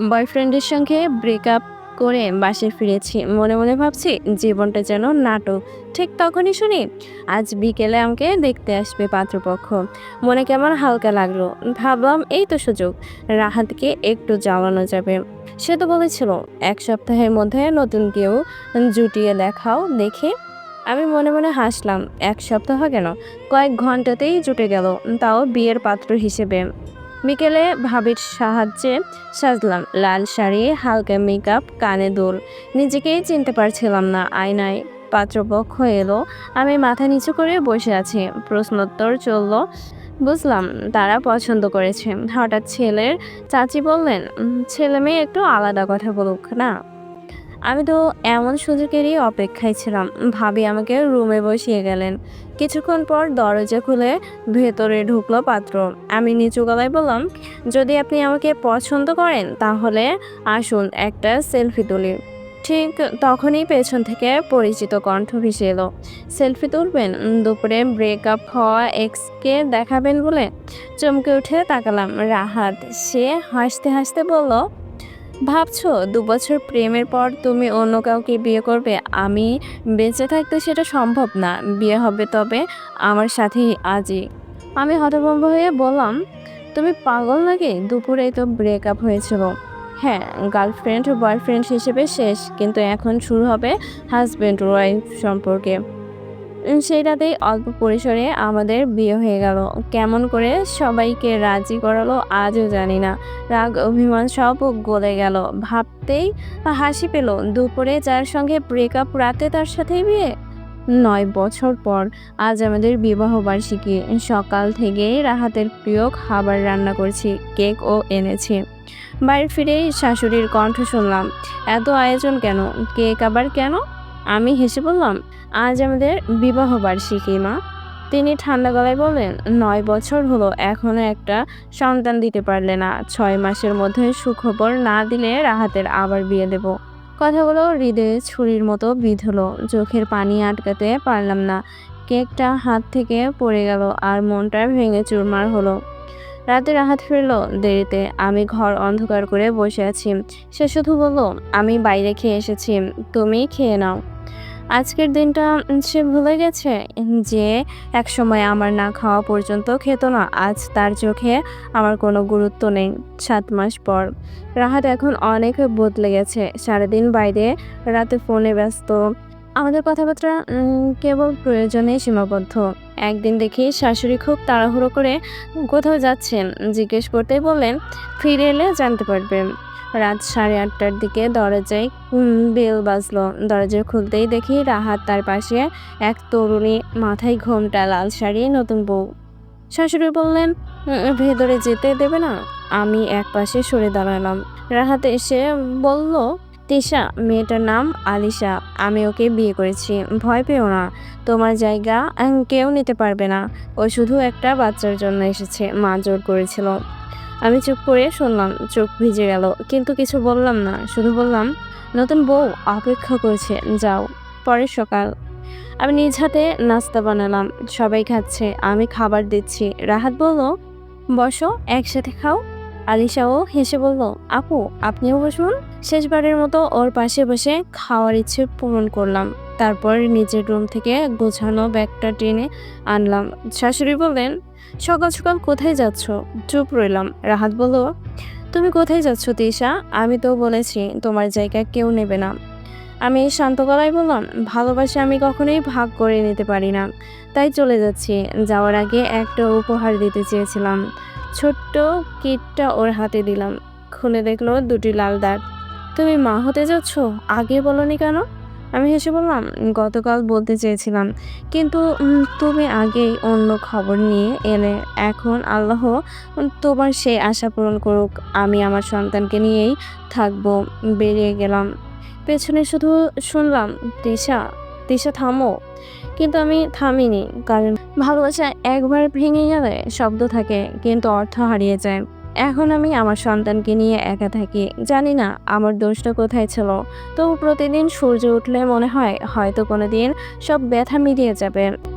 বয়ফ্রেন্ডের সঙ্গে ব্রেকআপ করে বাসে ফিরেছি। মনে মনে ভাবছি জীবনটা যেন নাটক। ঠিক তখনই শুনি আজ বিকেলে আমাকে দেখতে আসবে পাত্রপক্ষ। মনে কেমন হালকা লাগল। ভাবলাম এই তো সুযোগ, রাহাতকে একটু জ্বালানো যাবে। সে তো বলেছিল, এক সপ্তাহের মধ্যে নতুন কেউ জুটিয়ে দেখাও, দেখে আমি মনে মনে হাসলাম, এক সপ্তাহ কেন? কয়েক ঘন্টাতেই জুটে গেল, তাও বিয়ের পাত্র হিসেবে। বিকেলে ভাবির সাহায্যে সাজলাম, লাল শাড়ি, হালকা মেকআপ কানে দোল। নিজেকেই চিনতে পারছিলাম না, আয়নায় পাত্রপক্ষ এলো। আমি মাথা নিচু করে বসে আছি। প্রশ্নোত্তর চলল, বুঝলাম, তারা পছন্দ করেছে। হঠাৎ ছেলের চাচি বললেন, ছেলে মেয়ে একটু আলাদা কথা বলুক, না? আমি তো এমন সুযোগেরই অপেক্ষায় ছিলাম। ভাবি আমাকে রুমে বসিয়ে গেলেন। কিছুক্ষণ পর দরজা খুলে ভেতরে ঢুকলো পাত্র। আমি নিচু গলায় বললাম, যদি আপনি আমাকে পছন্দ করেন, তাহলে আসুন একটা সেলফি তুলি। ঠিক তখনই পেছন থেকে পরিচিত কণ্ঠ ভেসে এলো। সেলফি তুলবেন? দুপুরে ব্রেকআপ হওয়া এক্সকে দেখাবেন বলে? চমকে উঠে তাকালাম। রাহাত, সে হাসতে হাসতে বলল ভাবছ দু বছর প্রেমের পর তুমি অন্য কাউকে বিয়ে করবে? আমি বেঁচে থাকতে সেটা সম্ভব না, বিয়ে হবে তবে আমার সাথেই আজই। আমি হতভম্ব হয়ে বললাম, তুমি পাগল নাকি? দুপুরেই তো ব্রেকআপ হয়েছিল। হ্যাঁ গার্লফ্রেন্ড বয়ফ্রেন্ড হিসেবে শেষ, কিন্তু এখন শুরু হবে হাজব্যান্ড ওয়াইফ সম্পর্কে। সেই রাতেই অল্প পরিসরে আমাদের বিয়ে হয়ে গেল। কেমন করে সবাইকে রাজি করালো আজও জানি না। রাগ, অভিমান সব গলে গেল। ভাবতেই হাসি পেল দুপুরে যার সঙ্গে ব্রেকআপ রাতে তার সাথেই বিয়ে? নয় বছর পর আজ আমাদের বিবাহ বার্ষিকী। সকাল থেকেই রাহাতের প্রিয় খাবার রান্না করছি, কেক ও এনেছি। বাড়ি ফিরেই শাশুড়ির কণ্ঠ শুনলাম, এত আয়োজন কেন? কেক আবার কেন? আমি হেসে বললাম, আজ আমাদের বিবাহ বার্ষিকী, মা। তিনি ঠান্ডা গলায় বললেন, নয় বছর হলো, এখনও একটা সন্তান দিতে পারলে না। ছয় মাসের মধ্যে সুখবর না দিলে রাহাতের আবার বিয়ে দেব। কথাগুলো হৃদয়ে ছুরির মতো বিঁধলো। চোখের পানি আটকাতে পারলাম না। কেকটা হাত থেকে পড়ে গেল আর মনটা ভেঙে চুরমার হলো। রাতে রাহাত ফিরলো দেরিতে। আমি ঘর অন্ধকার করে বসে আছি। সে শুধু বলল, আমি বাইরে খেয়ে এসেছি। তুমি খেয়ে নাও। আজকের দিনটা সে ভুলে গেছে যে এক সময় আমার না খাওয়া পর্যন্ত খেত না, আজ তার চোখে আমার কোনো গুরুত্ব নেই সাত মাস পর। রাহাত এখন অনেক বদলে গেছে, সারাদিন বাইরে, রাতে ফোনে ব্যস্ত। আমাদের কথাবার্তা কেবল প্রয়োজনে সীমাবদ্ধ। একদিন দেখি শাশুড়ি খুব তাড়াহুড়ো করে কোথাও যাচ্ছেন, জিজ্ঞেস করতেই বললেন, ফিরে এলে জানতে পারবেন। রাত সাড়ে আটটার দিকে দরজায় বেল বাজলো। দরজা খুলতেই দেখি রাহাত তার পাশে এক তরুণী মাথায় ঘোমটা লাল শাড়ি নতুন বউ। শাশুড়ি বললেন "উম, ভেতরে যেতে দেবে না আমি এক পাশে সরে দাঁড়ালাম। রাহাত এসে বলল তিশা মেয়েটার নাম আলিশা আমি ওকে বিয়ে করেছি ভয় পেও না। তোমার জায়গা কেউ নিতে পারবে না। ও শুধু একটা বাচ্চার জন্য এসেছে মা জোর করেছিল। আমি চুপ করে শুনলাম, চোখ ভিজে গেল। কিন্তু কিছু বললাম না, শুধু বললাম, নতুন বউ অপেক্ষা করছে, যাও। পরের সকাল। আমি নিজ হাতে নাস্তা বানালাম, সবাই খাচ্ছে, আমি খাবার দিচ্ছি। রাহাত বলল, বসো, একসাথে খাও। আলিশাও হেসে বলল, আপু, আপনিও বসুন। শেষবারের মতো ওর পাশে বসে খাওয়ার ইচ্ছে পূরণ করলাম। তারপর নিজের রুম থেকে গোছানো ব্যাগটা টেনে আনলাম। শাশুড়ি বললেন, সকাল সকাল কোথায় যাচ্ছ? চুপ রইলাম। রাহাত বলল, তুমি কোথায় যাচ্ছ তিশা? আমি তো বলেছি, তোমার জায়গা কেউ নেবে না। আমি শান্ত গলায় বললাম, ভালোবাসা আমি কখনোই ভাগ করে নিতে পারি না। তাই চলে যাচ্ছি। যাওয়ার আগে একটা উপহার দিতে চেয়েছিলাম। ছোট্ট কিটটা ওর হাতে দিলাম। খুলে দেখল দুটি লাল দাগ। তুমি মা হতে যাচ্ছ? আগে বলনি কেন? আমি হেসে বললাম, গতকাল বলতে চেয়েছিলাম। কিন্তু তুমি আগেই অন্য খবর নিয়ে এলে। এখন আল্লাহ তোমার সেই আশা পূরণ করুক। আমি আমার সন্তানকে নিয়েই থাকব, বেরিয়ে গেলাম। পেছনে শুধু শুনলাম, তিশা তিশা থামো। কিন্তু আমি থামিনি, কারণ ভালোবাসা একবার ভেঙে গেলে শব্দ থাকে, কিন্তু অর্থ হারিয়ে যায়। এখন আমি আমার সন্তানকে নিয়ে একা থাকি। জানি না আমার দোষটা কোথায় ছিল। তবু প্রতিদিন সূর্য উঠলে মনে হয় হয়তো কোনো দিন সব ব্যথা মিলিয়ে যাবে।